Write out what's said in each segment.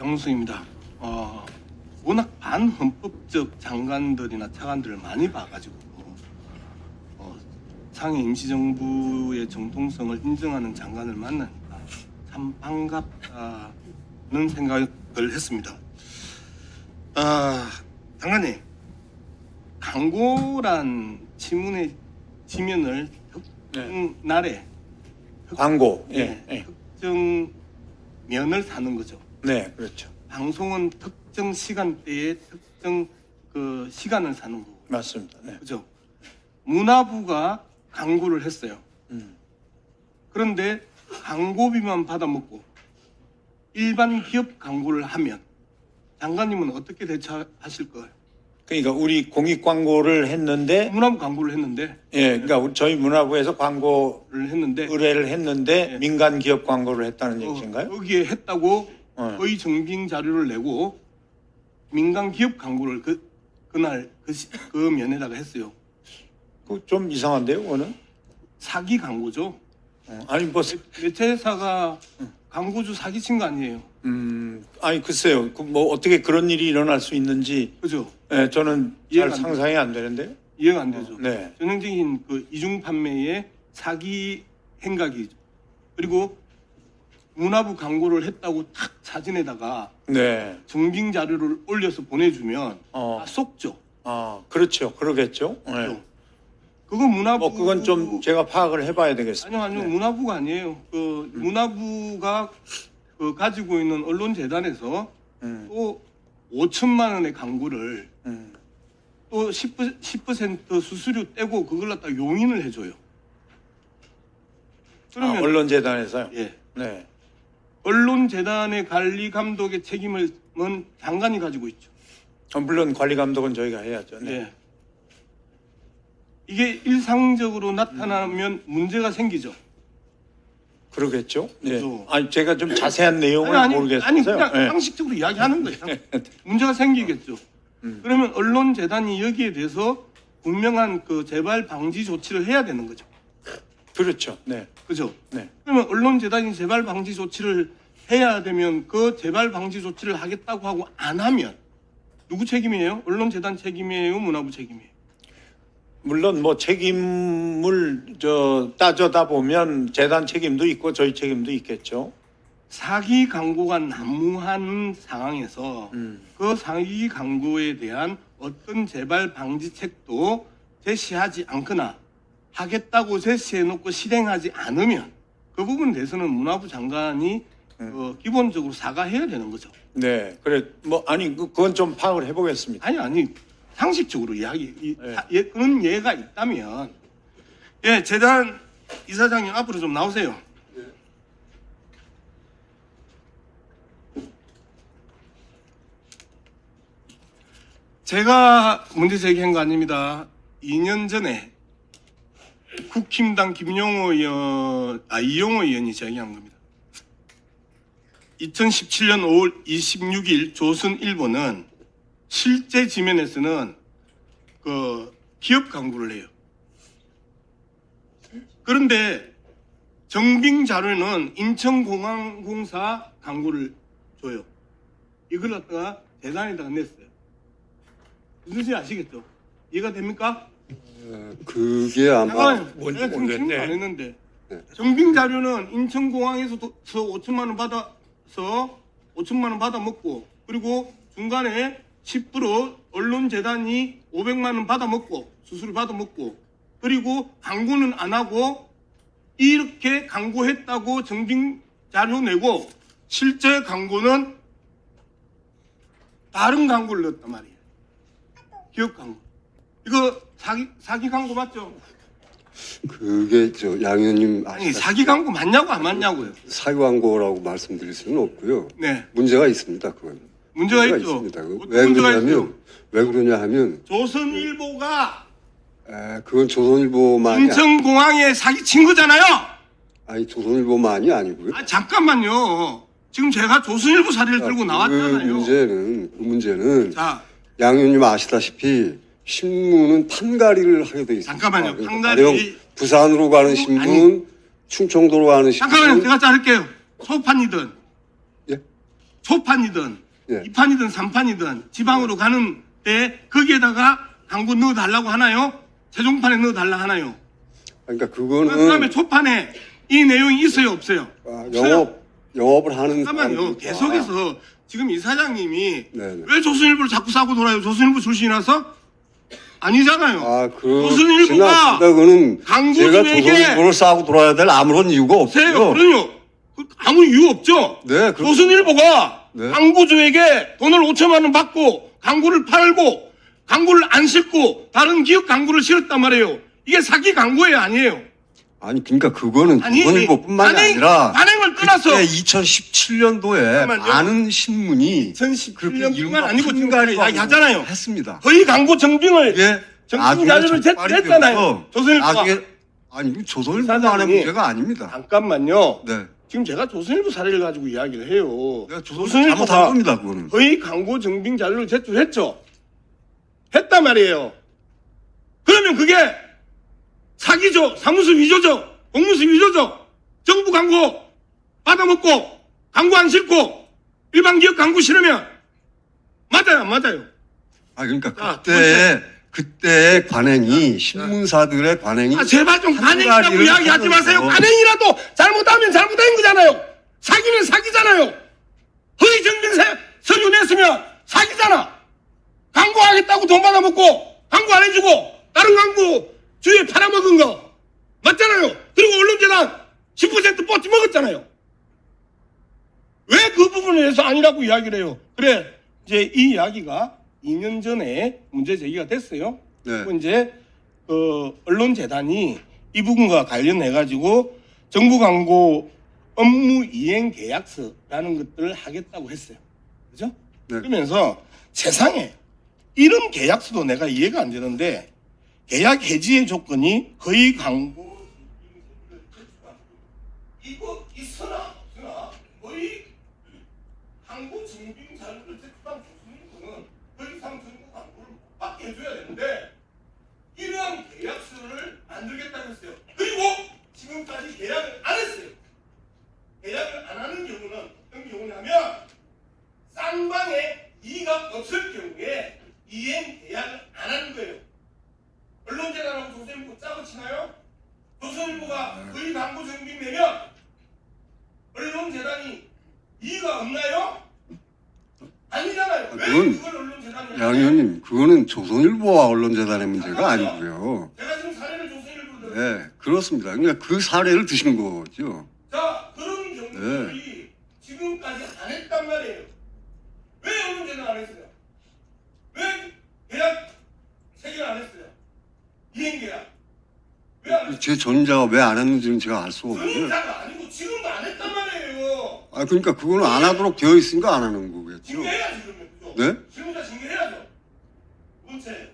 영수입니다. 어, 워낙 반헌법적 장관들이나 차관들을 많이 봐가지고 어, 상해 임시정부의 정통성을 인정하는 장관을 만나니까 참 반갑다는 생각을 했습니다. 아, 장관님, 광고란 지문의 지면을 특정 날에 광고. 예, 예. 예. 특정 면을 사는 거죠. 네, 그렇죠. 방송은 특정 시간대에 특정 그 시간을 사는 거고 맞습니다. 네. 그죠? 문화부가 광고를 했어요. 음. 그런데 광고비만 받아먹고 일반 기업 광고를 하면 장관님은 어떻게 대처하실 거예요? 그러니까 우리 공익 광고를 했는데 문화부 광고를 했는데 예, 그러니까 우리- 저희 문화부에서 광고 를 했는데 의뢰를 했는데 예. 민간 기업 광고를 했다는 어, 얘기인가요? 거기에 했다고 어. 거의 정빙 자료를 내고 민간 기업 광고를 그 그날 그, 시- 그 면에다가 했어요. 그좀 이상한데요, 그거는? 사기 광고죠. 어, 아니 뭐 매체사가 광고주 사기친 거 아니에요. 음, 아니 글쎄요. 그 뭐 어떻게 그런 일이 일어날 수 있는지 그죠? 예, 저는 이해가 잘안 상상이 안 되는데요. 이해가 안 되죠. 네. 전형적인 그 이중 판매의 사기 행각이죠. 그리고 문화부 광고를 했다고 탁 사진에다가 네. 정빙 자료를 올려서 보내주면 어. 다 속죠. 아, 그렇죠. 그러겠죠. 예. 그죠? 그거 문화부 뭐 그건 좀 제가 파악을 해봐야 되겠습니다. 아니요 아니요 네. 문화부가 아니에요. 그 문화부가 그 가지고 있는 언론 재단에서 음, 또 5천만 원의 광고를 음. 또 10%, 10% 수수료 떼고 그걸 갖다 용인을 해줘요. 그러면 아, 언론재단에서요. 예 네. 언론 재단의 관리 감독의 책임을 은 장관이 가지고 있죠. 어, 물론 관리 감독은 저희가 해야죠. 네. 예. 이게 일상적으로 나타나면 문제가 생기죠. 그러겠죠. 네. 아니 제가 좀 자세한 내용을 모르겠어요. 아니 그냥 네. 상식적으로 이야기하는 거예요. 문제가 생기겠죠. 음. 그러면 언론 재단이 여기에 대해서 분명한 그 재발 방지 조치를 해야 되는 거죠. 그렇죠. 네. 그죠? 네. 그러면 언론 재단이 재발 방지 조치를 해야 되면 그 재발 방지 조치를 하겠다고 하고 안 하면 누구 책임이에요? 언론 재단 책임이에요? 문화부 책임이에요? 물론 뭐 책임을 저 따져다 보면 재단 책임도 있고 저희 책임도 있겠죠. 사기 광고가 난무한 상황에서 음. 그 사기 광고에 대한 어떤 재발 방지책도 제시하지 않거나 하겠다고 제시해놓고 실행하지 않으면 그 부분에 대해서는 문화부 장관이 음. 어, 기본적으로 사과해야 되는 거죠. 네. 그래 뭐 아니 그- 그건 좀 파악을 해보겠습니다. 아니 아니 상식적으로 이야기 이, 네. 사- 예, 그런 예가 있다면 예 재단 이사장님 앞으로 좀 나오세요. 제가 문제 제기한 거 아닙니다. 2년 전에 국힘당 김용호 의원, 아 이용호 의원이 제기한 겁니다. 2017년 5월 26일 조선 일보는 실제 지면에서는 그 기업 광고를 해요. 그런데 정빙 자료는 인천공항공사 광고를 줘요. 이걸 갖다가 대단에다가 냈어요. 무슨 지 아시겠죠? 이해가 됩니까? 어, 그게 아마 잠깐만요. 뭔지 내가 지금 모르겠네. 질문 안 했는데 네. 정빙 자료는 인천공항에서 5천만 원 받아서 5천만 원 받아 먹고 그리고 중간에 10% 언론재단이 500만 원 받아 먹고 수수료 받아 먹고 그리고 광고는 안 하고 이렇게 광고했다고 정빙 자료 내고 실제 광고는 다른 광고를 넣었단 말이에요. 기업 광고. 이거 사기 사기 광고 맞죠? 그게 저양 의원님 아니 사기 광고 맞냐고 안 맞냐고요. 사기 광고라고 말씀드릴 수는 없고요. 네. 문제가 있습니다. 그건 문제가 있죠. 있습니다. 그 어떤 왜 문제가 그러냐면? 왜 그러냐 하면 조선일보가 에, 그건 조선일보만이 아, 인천공항에 사기 친 거잖아요. 아니 조선일보만이 아니고요. 아 잠깐만요. 지금 제가 조선일보 사례를 들고 그 나왔잖아요. 문제는 그 문제는 자양 의원님 아시다시피 신문은 판가리를 하게 돼 있습니다. 잠깐만요. 그러니까 판가리- 가령 부산으로 가는 아니- 신문, 충청도로 가는 신문, 잠깐만요. 제가 자를게요. 소판이든 예? 초판이든 예. 이판이든삼판이든 지방으로 가는 때 거기에다가 광고 넣어달라고 하나요? 최종판에 넣어달라 하나요? 그러니까 그다음에 그거는 초판에 이 내용이 있어요 없어요? 아, 영업 영업을 하는 잠깐만요. 사람이니까. 계속해서 지금 이 사장님이 네네. 왜 조선일보를 자꾸 싸고 돌아요? 조선일보 출신이라서 아니잖아요. 아, 그 조선일보가 그거는 광고주에게 제가 조선일보를 싸고 돌아야 될 아무런 이유가 세요. 없어요. 그럼요. 그 아무 이유 없죠. 네, 그렇- 조선일보가 네. 광고주에게 돈을 5천만 원 받고 광고를 팔고 광고를 안 싣고 다른 기업 광고를 실었단 말이에요. 이게 사기 광고예요, 아니에요? 아니 그러니까 그거는 아니, 조선일보뿐만이 관행- 아니 라 관행 을 떠나서 그때 2017년도에 잠깐만요. 많은 신문이 2017년뿐만 아니고 지금 이야기 하잖아요. 했습니다. 거의 광고 정빙을 예. 정신 나중에 자료를 했잖아요. 되어서 조선일보가. 나중에 아니 조선일보만의 사장님이 문제가 아닙니다. 잠깐만요. 네. 지금 제가 조선일보 사례를 가지고 이야기를 해요. 내가 조선일보 잘못한 겁니다. 그거는. 거의 광고 정빙 자료를 제출했죠. 했단 말이에요. 그러면 그게 사기죠. 사무소 위조죠. 공무수 위조죠. 정부 광고 받아먹고 광고 안 싫고 일반 기업 광고 싫으면 맞아요, 안 맞아요. 아 그러니까 자, 그때 그때 관행이 신문사들의 관행이 아, 제발 좀한 관행이라고 가지를 이야기하지 마세요. 하면서 관행이라도 잘못하면 잘못된 거잖아요. 사기는 사기잖아요. 허위 증빙 서류 냈으면 사기잖아. 광고하겠다고 돈 받아먹고 광고 안 해주고 다른 광고 주위에 팔아먹은 거 맞잖아요. 그리고 언론재단 10% 뻗지 먹었잖아요. 왜 그 부분에 대해서 아니라고 이야기를 해요? 그래 이제 이 이야기가 2년 전에 문제 제기가 됐어요. 네. 그리고 이제 그 언론재단이 이 부분과 관련해 가지고 정부 광고 업무 이행 계약서라는 것들을 하겠다고 했어요. 그죠? 네. 그러면서 세상에 이런 계약서도 내가 이해가 안 되는데 계약 해지의 조건이 거의 광고 이거 있으나 없으나 거의 광고 증빙 자료를 제출한 교수님은 더 이상 정부 광고를 못 받게 해줘야 되는데 이러한 계약서를 만들겠다고 했어요. 그리고 지금까지 계약을 안 했어요. 계약을 안 하는 경우는 어떤 경우냐면 쌍방에 이의가 없을 경우에 이행 계약을 안 하는 거예요. 언론재단하고 조선일보 짜고 치나요? 조선일보가 거의 광고 정빙 내면 언론재단이 이의가 없나요? 아니잖아요. 왜 그건 그걸 언론재단이 양 의원님 그거는 조선일보와 언론재단의 문제가 아니고요. 제가 지금 사례를 조선일보로 들네 그렇습니다. 그러니까 그 사례를 드시는 거죠. 자 그런 경우들이 지금까지 안 했단 말이에요. 왜 언론재단 안 했어요? 왜 계약 체결 안 했어요? 이행 계약 왜안 했어요? 제 전자가 왜 안 했는지는 제가 알 수가 없는데. 전자가 아니고 지금도 안 했단 말이에요. 아 그러니까 그거는 안 하도록 되어 있으니까 안 하는 거겠죠. 징계해야지 그러면 그죠? 네? 실무자 징계해야죠. 두 번째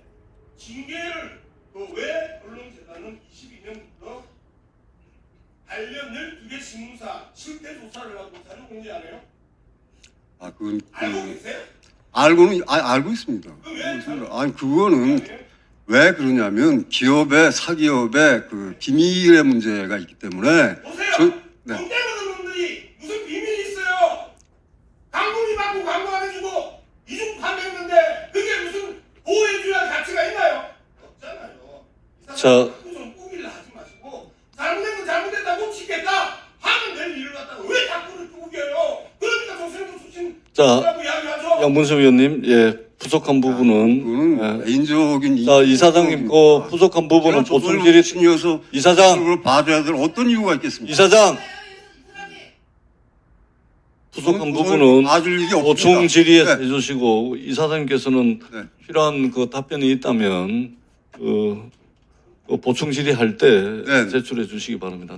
징계를 그왜 언론재단은 22년부터 관련 12개 신문사 실태 조사를 하고 자료 공개 안 해요? 아 그건 알고 그, 계세요? 알고는 아, 알고 있습니다. 왜 알고 있습니다. 아니 그거는 네. 왜 그러냐면 기업의 사기업의 그 비밀의 문제가 있기 때문에 보세요. 저- 네. 돈 때문에 놈들이 무슨 비밀이 있어요? 광고비 받고 광고 안 해주고 이중 판매했는데 그게 무슨 보호해줘야 가치가 있나요? 없잖아요. 이 사람 자. 잘못된 잘못됐다 하면 될 일을 갖다가 왜? 그러니까 수신. 양문수 위원님, 예, 부족한 부분은 그거는 예. 개인적인 자 이사장님, 그 부족한 부분은 보충 질의 신이어서 이사장. 그걸 봐줘야 될 어떤 이유가 있겠습니까? 이사장 부족한 부분은 봐줄 일이 없습니다. 보충 질의에 네. 해주시고 이사장님께서는 네. 필요한 그 답변이 있다면 그, 그 보충 질의할 때 네. 제출해 주시기 바랍니다.